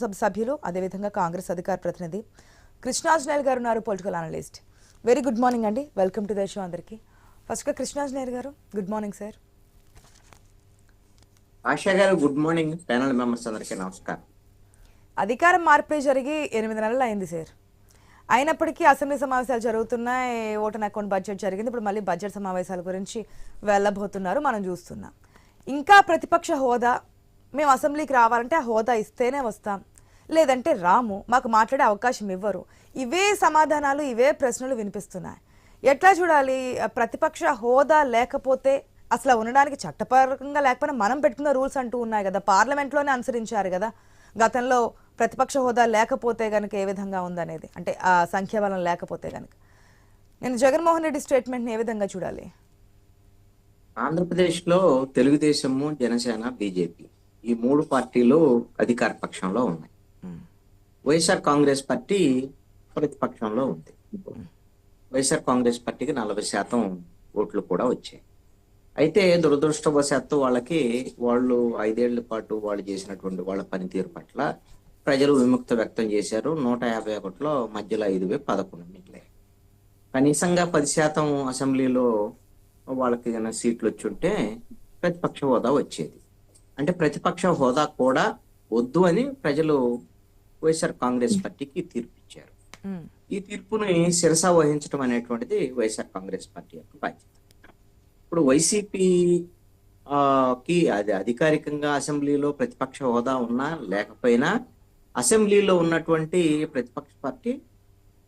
సభ సభ్యులు అదేవిధంగా కాంగ్రెస్ అధికార ప్రతినిధి కృష్ణాజనేయులు గారు ఉన్నారు political analyst. Very good morning అండి. వెల్కమ్ టు ద షో అందరికి. ఫస్ట్గా కృష్ణాజనేయులు గారు గుడ్ మార్నింగ్ సార్ ఆశా గారు గుడ్ మార్నింగ్ ప్యానల్ మెంబర్స్ అందరికీ నమస్కారం. అధికారం మార్పే జరిగి ఎనిమిది నెలలు అయింది సార్ అయినప్పటికీ అసెంబ్లీ సమావేశాలు జరుగుతున్నాయి ఓటన్ అకౌంట్ బడ్జెట్ జరిగింది. ఇప్పుడు మళ్ళీ బడ్జెట్ సమావేశాల గురించి వెళ్ళబోతున్నారు మనం చూస్తున్నాం. ఇంకా ప్రతిపక్ష హోదా మేము అసెంబ్లీకి రావాలంటే ఆ హోదా ఇస్తేనే వస్తాం. లేదంటే రాము మాకు మాట్లాడే అవకాశం ఇవ్వరు. ఇవే సమాధానాలు ఇవే ప్రశ్నలు వినిపిస్తున్నాయి. ఎట్లా చూడాలి? ప్రతిపక్ష హోదా లేకపోతే అసలు ఉండడానికి చట్టపరంగా లేకపోయినా మనం పెట్టుకున్న రూల్స్ అంటూ ఉన్నాయి కదా. పార్లమెంట్లోనే అనుసరించారు కదా. గతంలో ప్రతిపక్ష హోదా లేకపోతే కనుక ఏ విధంగా ఉందనేది? అంటే ఆ సంఖ్యాబలం లేకపోతే కనుక నేను జగన్మోహన్ రెడ్డి స్టేట్మెంట్ని ఏ విధంగా చూడాలి? ఆంధ్రప్రదేశ్లో తెలుగుదేశము జనసేన బీజేపీ ఈ మూడు పార్టీలు అధికార పక్షంలో ఉన్నాయి. వైఎస్ఆర్ కాంగ్రెస్ పార్టీ ప్రతిపక్షంలో ఉంది. వైఎస్ఆర్ కాంగ్రెస్ పార్టీకి నలభై శాతం ఓట్లు కూడా వచ్చాయి. అయితే దురదృష్టవశాత్తు వాళ్ళకి వాళ్ళు ఐదేళ్ళ పాటు వాళ్ళు చేసినటువంటి వాళ్ళ పనితీరు పట్ల ప్రజలు విముక్త వ్యక్తం చేశారు. నూట యాభై ఒకటిలో మధ్యలో ఐదు వే పదకొండు మిగిలాయి. కనీసంగా పది శాతం అసెంబ్లీలో వాళ్ళకి ఏదైనా సీట్లు ఉంటే ప్రతిపక్ష హోదా వచ్చేది. అంటే ప్రతిపక్ష హోదా కూడా వద్దు అని ప్రజలు వైఎస్ఆర్ కాంగ్రెస్ పార్టీకి తీర్పు ఇచ్చారు. ఈ తీర్పుని శిరస వహించడం అనేటువంటిది వైఎస్ఆర్ కాంగ్రెస్ పార్టీ యొక్క బాధ్యత ఇప్పుడు వైసీపీ ఆ, కి అది అధికారికంగా అసెంబ్లీలో ప్రతిపక్ష హోదా ఉన్నా లేకపోయినా అసెంబ్లీలో ఉన్నటువంటి ప్రతిపక్ష పార్టీ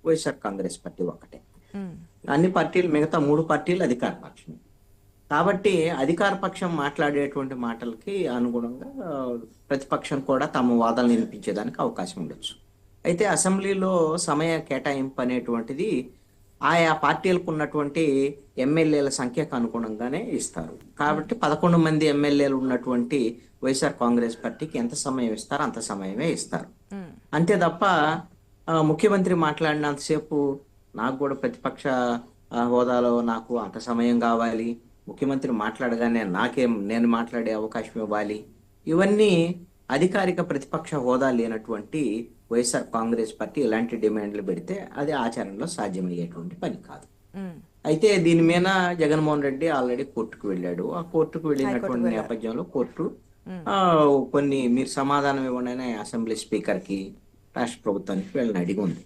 వైఎస్ఆర్ కాంగ్రెస్ పార్టీ ఒకటే. అన్ని పార్టీలు మిగతా మూడు పార్టీలు అధికార పక్షం కాబట్టి అధికార పక్షం మాట్లాడేటువంటి మాటలకి అనుగుణంగా ప్రతిపక్షం కూడా తమ వాదనలు వినిపించేదానికి అవకాశం ఉండొచ్చు. అయితే అసెంబ్లీలో సమయ కేటాయింపు అనేటువంటిది ఆయా పార్టీలకు ఉన్నటువంటి ఎమ్మెల్యేల సంఖ్యకు అనుగుణంగానే ఇస్తారు. కాబట్టి పదకొండు మంది ఎమ్మెల్యేలు ఉన్నటువంటి వైఎస్ఆర్ కాంగ్రెస్ పార్టీకి ఎంత సమయం ఇస్తారో అంత సమయమే ఇస్తారు. అంతే తప్ప ముఖ్యమంత్రి మాట్లాడినంతసేపు నాకు కూడా ప్రతిపక్ష హోదాలో నాకు అంత సమయం కావాలి. ముఖ్యమంత్రి మాట్లాడగానే నాకేం నేను మాట్లాడే అవకాశం ఇవ్వాలి. ఇవన్నీ అధికారిక ప్రతిపక్ష హోదా లేనటువంటి వైఎస్ఆర్ కాంగ్రెస్ పార్టీ ఇలాంటి డిమాండ్లు పెడితే అది ఆచరణలో సాధ్యమయ్యేటువంటి పని కాదు. అయితే దీని మీద జగన్మోహన్ రెడ్డి ఆల్రెడీ కోర్టుకు వెళ్ళాడు. ఆ కోర్టుకు వెళ్ళినటువంటి నేపథ్యంలో కోర్టు కొన్ని మీరు సమాధానం ఇవ్వండి అని అసెంబ్లీ స్పీకర్కి రాష్ట్ర ప్రభుత్వానికి వీళ్ళని అడిగి ఉంది.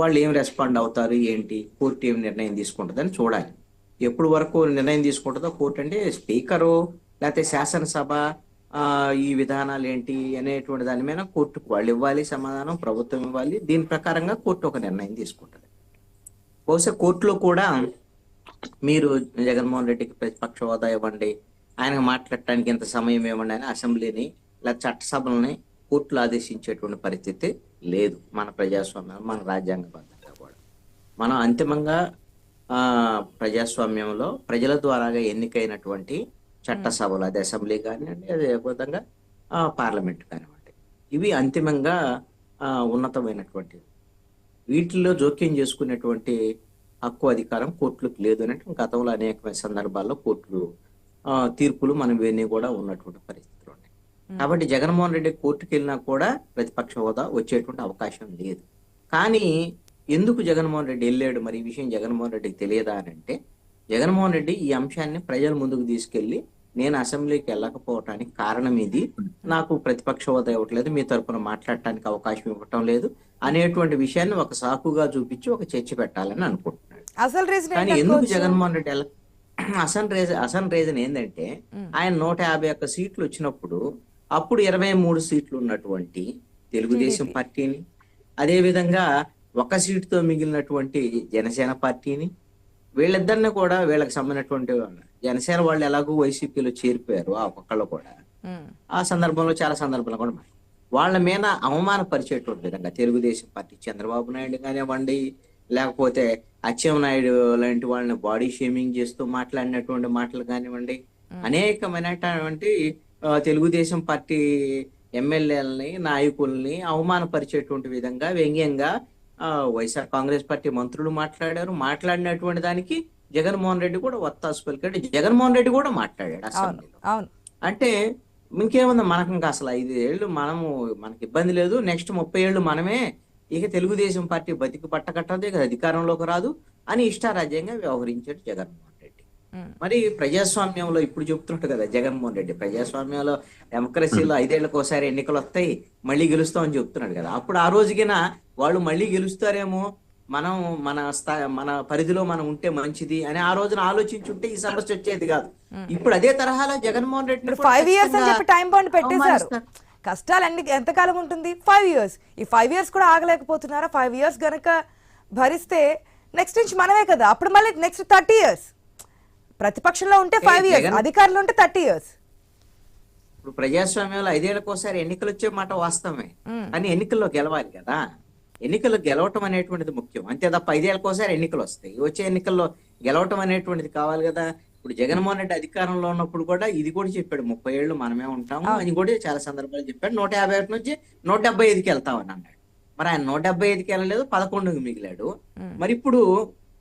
వాళ్ళు ఏం రెస్పాండ్ అవుతారు ఏంటి? కోర్టు ఏం నిర్ణయం తీసుకుంటుందని చూడాలి. ఎప్పుడు వరకు నిర్ణయం తీసుకుంటుందో కోర్టు అంటే స్పీకరు లేకపోతే శాసనసభ ఈ విధానాలు ఏంటి అనేటువంటి దాని మీద కోర్టుకు వాళ్ళు ఇవ్వాలి సమాధానం ప్రభుత్వం ఇవ్వాలి. దీని ప్రకారంగా కోర్టు ఒక నిర్ణయం తీసుకుంటుంది. బహుశా కోర్టులో కూడా మీరు జగన్మోహన్ రెడ్డికి ప్రతిపక్ష హోదా ఇవ్వండి ఆయనకు మాట్లాడటానికి ఇంత సమయం ఇవ్వండి అని అసెంబ్లీని లేదా చట్టసభలని కోర్టులు ఆదేశించేటువంటి పరిస్థితి లేదు మన ప్రజాస్వామ్యం మన రాజ్యాంగబద్ధంగా కూడా. మనం అంతిమంగా ప్రజాస్వామ్యంలో ప్రజల ద్వారాగా ఎన్నికైనటువంటి చట్టసభలు అది అసెంబ్లీ కానివ్వండి అదే విధంగా ఆ, పార్లమెంట్ కానివ్వండి. ఇవి అంతిమంగా ఆ, ఉన్నతమైనటువంటివి. వీటిల్లో జోక్యం చేసుకునేటువంటి హక్కు అధికారం కోర్టులకు లేదు అని గతంలో అనేక సందర్భాల్లో కోర్టులు తీర్పులు మనం ఇవన్నీ కూడా ఉన్నటువంటి పరిస్థితులు ఉన్నాయి. కాబట్టి జగన్మోహన్ రెడ్డి కోర్టుకు వెళ్ళినా కూడా ప్రతిపక్ష హోదా వచ్చేటువంటి అవకాశం లేదు. కానీ ఎందుకు జగన్మోహన్ రెడ్డి వెళ్ళాడు మరి ఈ విషయం జగన్మోహన్ రెడ్డికి తెలియదా అని అంటే జగన్మోహన్ రెడ్డి ఈ అంశాన్ని ప్రజల ముందుకు తీసుకెళ్ళి నేను అసెంబ్లీకి వెళ్ళకపోవటానికి కారణం ఇది నాకు ప్రతిపక్ష హోదా ఇవ్వట్లేదు మీ తరపున మాట్లాడటానికి అవకాశం ఇవ్వటం లేదు అనేటువంటి విషయాన్ని ఒక సాకుగా చూపించి ఒక చర్చ పెట్టాలని అనుకుంటున్నాడు. కానీ ఎందుకు జగన్మోహన్ రెడ్డి ఎలా అసలు రీజన్ అసలు రీజన్ ఏంటంటే ఆయన నూట యాభై ఒక్క సీట్లు వచ్చినప్పుడు అప్పుడు ఇరవై మూడు సీట్లు ఉన్నటువంటి తెలుగుదేశం పార్టీని. అదే విధంగా ఒక సీటుతో మిగిలినటువంటి జనసేన పార్టీని వీళ్ళిద్దరిని కూడా వీళ్ళకి సంబంధించినటువంటి జనసేన వాళ్ళు ఎలాగో వైసీపీలో చేరిపోయారు ఆ ఒక్కళ్ళు కూడా. ఆ సందర్భంలో చాలా సందర్భాలు కూడా. వాళ్ళ మీద అవమానపరిచేటువంటి విధంగా తెలుగుదేశం పార్టీ చంద్రబాబు నాయుడు కానివ్వండి లేకపోతే అచ్చెన్నాయుడు లాంటి వాళ్ళని బాడీ షేమింగ్ చేస్తూ మాట్లాడినటువంటి మాటలు కానివ్వండి అనేకమైనటువంటి తెలుగుదేశం పార్టీ ఎమ్మెల్యేలని నాయకుల్ని అవమానపరిచేటువంటి విధంగా వ్యంగ్యంగా వైఎస్ఆర్ కాంగ్రెస్ పార్టీ మంత్రులు మాట్లాడారు. మాట్లాడినటువంటి దానికి జగన్మోహన్ రెడ్డి కూడా వత్తాసు పలికాడు. జగన్మోహన్ రెడ్డి కూడా మాట్లాడాడు అవును అంటే ఇంకేముంది? మనకు ఇంకా అసలు ఐదు ఏళ్ళు మనము మనకి ఇబ్బంది లేదు. నెక్స్ట్ ముప్పై ఏళ్ళు మనమే ఇక తెలుగుదేశం పార్టీ బతికి పట్టకట్టదు ఇక అధికారంలోకి రాదు అని ఇష్టారాజ్యంగా వ్యవహరించాడు జగన్మోహన్. మరి ప్రజాస్వామ్యంలో ఇప్పుడు చెప్తుంటాడు కదా జగన్మోహన్ రెడ్డి ప్రజాస్వామ్యంలో డెమోక్రసీలో ఐదేళ్ళకు ఒకసారి ఎన్నికలు వస్తాయి మళ్ళీ గెలుస్తామని చెప్తున్నాడు కదా. అప్పుడు ఆ రోజుకిన వాళ్ళు మళ్ళీ గెలుస్తారేమో మనం మన స్థా మన పరిధిలో మనం ఉంటే మంచిది అని ఆ రోజున ఆలోచించుంటే ఈ సమస్య వచ్చేది కాదు. ఇప్పుడు అదే తరహాలో జగన్మోహన్ రెడ్డి ఫైవ్ ఇయర్స్ అని చెప్పి టైం బాండ్ పెట్టేశారు. కష్టాలు అన్ని ఎంతకాలం ఉంటుంది? ఫైవ్ ఇయర్స్ ఈ ఫైవ్ ఇయర్స్ కూడా ఆగలేకపోతున్నారా? ఫైవ్ ఇయర్స్ గనక భరిస్తే నెక్స్ట్ నుంచి మనమే కదా. అప్పుడు మళ్ళీ నెక్స్ట్ థర్టీ ఇయర్స్ ప్రతిపక్షంలో ఉంటే ఫైవ్ ఇయర్స్ అధికారంలో ఉంటే థర్టీ ఇయర్స్ ఇప్పుడు ప్రజాస్వామ్యంలో ఐదేళ్ళకు ఒకసారి ఎన్నికలు వచ్చే మాట వాస్తవమే. కానీ ఎన్నికల్లో గెలవాలి కదా. ఎన్నికల్లో గెలవటం అనేటువంటిది ముఖ్యం. అంతే తప్ప ఐదేళ్ళకు ఒకసారి ఎన్నికలు వస్తాయి. వచ్చే ఎన్నికల్లో గెలవటం అనేటువంటిది కావాలి కదా. ఇప్పుడు జగన్మోహన్ రెడ్డి అధికారంలో ఉన్నప్పుడు కూడా ఇది కూడా చెప్పాడు ముప్పై ఏళ్ళు మనమే ఉంటాము. అని కూడా చాలా సందర్భాలు చెప్పాడు. నూట యాభై ఒకటి నుంచి నూట డెబ్బై ఐదుకి వెళ్తామని అన్నాడు. మరి ఆయన నూట డెబ్బై ఐదుకి వెళ్ళలేదు పదకొండుకి మిగిలాడు. మరి ఇప్పుడు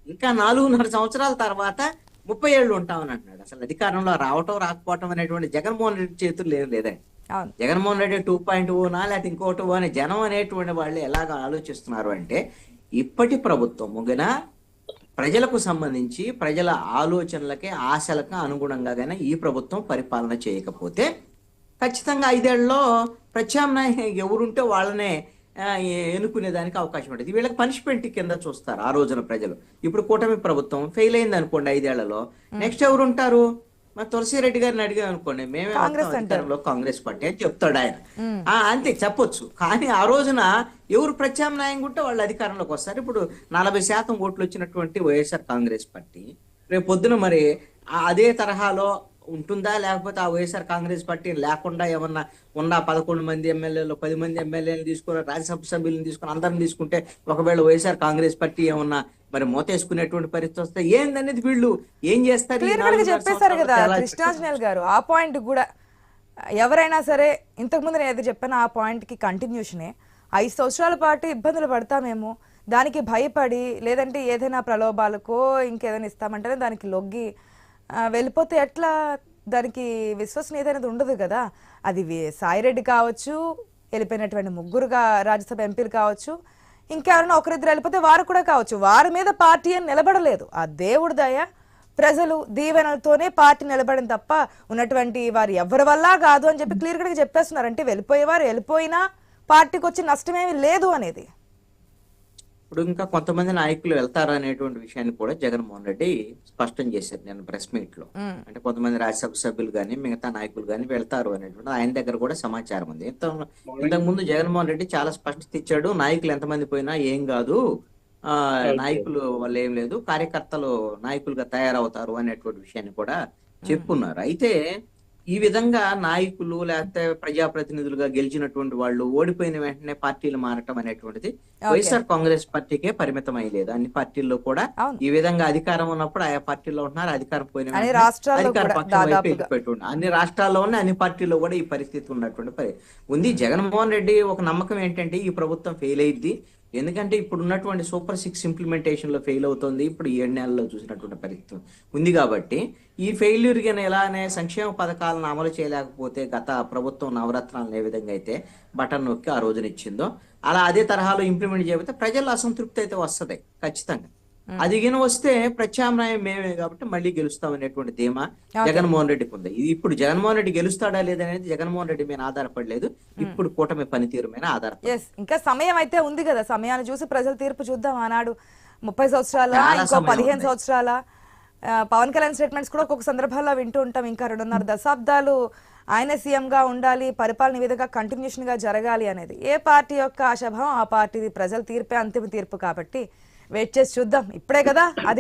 ఇంకా నాలుగున్నర సంవత్సరాల తర్వాత ముప్పై ఏళ్ళు ఉంటామని అంటున్నాడు. అసలు అధికారంలో రావటం రాకపోవటం అనేటువంటి జగన్మోహన్ రెడ్డి చేతులు లేదు అవును. జగన్మోహన్ రెడ్డి టూ పాయింట్ ఓనా లేకపోతే ఇంకోటి ఓ అని జనం అనేటువంటి వాళ్ళు ఎలాగ ఆలోచిస్తున్నారు అంటే ఇప్పటి ప్రభుత్వం ముగిన ప్రజలకు సంబంధించి ప్రజల ఆలోచనలకి ఆశలకు అనుగుణంగానే ఈ ప్రభుత్వం పరిపాలన చేయకపోతే ఖచ్చితంగా ఐదేళ్ళలో ప్రత్యామ్నాయం ఎవరుంటే వాళ్ళనే ఎన్నుకునేదానికి అవకాశం ఉంటుంది వీళ్ళకి పనిష్మెంట్ కింద చూస్తారు ఆ రోజున ప్రజలు. ఇప్పుడు కూటమి ప్రభుత్వం ఫెయిల్ అయింది అనుకోండి ఐదేళ్ళలో. నెక్స్ట్ ఎవరు ఉంటారు మరి తులసిరెడ్డి గారిని అడిగాం అనుకోండి. మేమే అధికారంలో కాంగ్రెస్ పార్టీ అని చెప్తాడు ఆయన. ఆ, అంతే చెప్పొచ్చు. కానీ ఆ రోజున ఎవరు ప్రత్యామ్నాయంగా ఉంటే వాళ్ళు అధికారంలోకి వస్తారు. ఇప్పుడు నలభై శాతం ఓట్లు వచ్చినటువంటి వైఎస్ఆర్ కాంగ్రెస్ పార్టీ రేపు పొద్దున మరి అదే తరహాలో ఉంటుందా? లేకపోతే ఆ వైఎస్ఆర్ కాంగ్రెస్ పార్టీ లేకుండా ఏమన్నా ఉన్న? పదకొండు మంది ఎమ్మెల్యేలు పది మంది ఎమ్మెల్యేలు తీసుకుని రాజ్యసభ సభ్యులను తీసుకుని అందరిని తీసుకుంటే ఒకవేళ వైఎస్ఆర్ కాంగ్రెస్ పార్టీ ఏమన్నా మరి మోతేసుకునేటువంటి పరిస్థితి వస్తే ఏందనేది వీళ్ళు ఏం చేస్తారు? చెప్పేశారు కదా కృష్ణాంజనేయులు గారు. ఆ పాయింట్ కూడా ఎవరైనా సరే ఇంతకుముందు నేను ఏదో చెప్పాను ఆ పాయింట్కి కంటిన్యూషనే ఐదు సంవత్సరాల పాటు ఇబ్బందులు పడతామేమో. దానికి భయపడి లేదంటే ఏదైనా ప్రలోభాలకో ఇంకేదైనా ఇస్తామంటేనే దానికి లొగ్గి వెళ్ళిపోతే ఎట్లా? దానికి విశ్వసనీయత అనేది ఉండదు కదా. అది సాయిరెడ్డి కావచ్చు వెళ్ళిపోయినటువంటి ముగ్గురుగా రాజ్యసభ ఎంపీలు కావచ్చు ఇంకెవరైనా ఒకరిద్దరు వెళ్ళిపోతే వారు కూడా కావచ్చు. వారి మీద పార్టీ అని నిలబడలేదు. ఆ దేవుడి దయ ప్రజలు దీవెనలతోనే పార్టీ నిలబడింది తప్ప ఉన్నటువంటి వారు ఎవరి వల్ల కాదు అని చెప్పి క్లియర్గా చెప్పేస్తున్నారు. అంటే వెళ్ళిపోయేవారు వెళ్ళిపోయినా పార్టీకి వచ్చి నష్టమేమి లేదు అనేది. ఇప్పుడు ఇంకా కొంతమంది నాయకులు వెళ్తారు అనేటువంటి విషయాన్ని కూడా జగన్మోహన్ రెడ్డి స్పష్టం చేశారు నేను ప్రెస్ మీట్లో. అంటే కొంతమంది రాజ్యసభ సభ్యులు కానీ మిగతా నాయకులు కానీ వెళ్తారు అనేటువంటి ఆయన దగ్గర కూడా సమాచారం ఉంది. ఇంత ఇంతకు ముందు జగన్మోహన్ రెడ్డి చాలా స్పష్టత ఇచ్చాడు. నాయకులు ఎంతమంది పోయినా ఏం కాదు. ఆ నాయకులు వాళ్ళు ఏం లేదు. కార్యకర్తలు నాయకులుగా తయారవుతారు అనేటువంటి విషయాన్ని కూడా చెప్పున్నారు అయితే ఈ విధంగా నాయకులు లేకపోతే ప్రజాప్రతినిధులుగా గెలిచినటువంటి వాళ్ళు ఓడిపోయిన వెంటనే పార్టీలు మారటం అనేటువంటిది వైఎస్ఆర్ కాంగ్రెస్ పార్టీకే పరిమితం అయ్యలేదు అన్ని పార్టీల్లో కూడా. ఈ విధంగా అధికారం ఉన్నప్పుడు ఆయా పార్టీలో ఉంటున్నారు అధికారం పోయిన అధికార పక్షం వైపు దాదాపుగా. వెళ్ళిపోయి అన్ని రాష్ట్రాల్లో ఉన్న అన్ని పార్టీల్లో కూడా ఈ పరిస్థితి ఉన్నటువంటి పరి ఉంది. జగన్మోహన్ రెడ్డి ఒక నమ్మకం ఏంటంటే ఈ ప్రభుత్వం ఫెయిల్ అయింది ఎందుకంటే ఇప్పుడు ఉన్నటువంటి సూపర్ సిక్స్ ఇంప్లిమెంటేషన్లో ఫెయిల్ అవుతుంది. ఇప్పుడు ఈ ఏడు నెలల్లో చూసినటువంటి పరిస్థితి ఉంది కాబట్టి ఈ ఫెయిల్యూర్గా ఎలానే సంక్షేమ పథకాలను అమలు చేయలేకపోతే గత ప్రభుత్వం నవరత్నాలను ఏ విధంగా అయితే బటన్ నొక్కి ఆ రోజునిచ్చిందో అలా అదే తరహాలో ఇంప్లిమెంట్ చేయకపోతే ప్రజల్లో అసంతృప్తి అయితే వస్తది ఖచ్చితంగా. అది గిన వస్తే ప్రత్యామ్నాయం మేమే కాబట్టి మళ్ళీ గెలుస్తాం అనేటువంటి ధీమా జగన్మోహన్ రెడ్డికి ఉంది. ఇది ఇప్పుడు జగన్మోహన్ రెడ్డి గెలుస్తాడా లేదనేది జగన్మోహన్ రెడ్డి మీద ఆధారపడలేదు. ఇప్పుడు కూటమి పనితీరు మీద ఆధారపడి ఇంకా సమయం అయితే ఉంది కదా. సమయాన్ని చూసి ప్రజల తీర్పు చూద్దాం ఆనాడు. ముప్పై సంవత్సరాల ఇంకో పదిహేను. సంవత్సరాల. పవన్ కళ్యాణ్ స్టేట్మెంట్స్ కూడా ఒక్కొక్క సందర్భాల్లో వింటూ ఉంటాం. ఇంకా రెండున్నర దశాబ్దాలు ఆయన సీఎం గా ఉండాలి పరిపాలన విధంగా కంటిన్యూషన్గా జరగాలి అనేది. ఏ పార్టీ యొక్క ఆశాభావం ఆ పార్టీది ప్రజల తీర్పే అంతిమ తీర్పు కాబట్టి వెయిట్ చేసి చూద్దాం. ఇప్పుడే కదా అది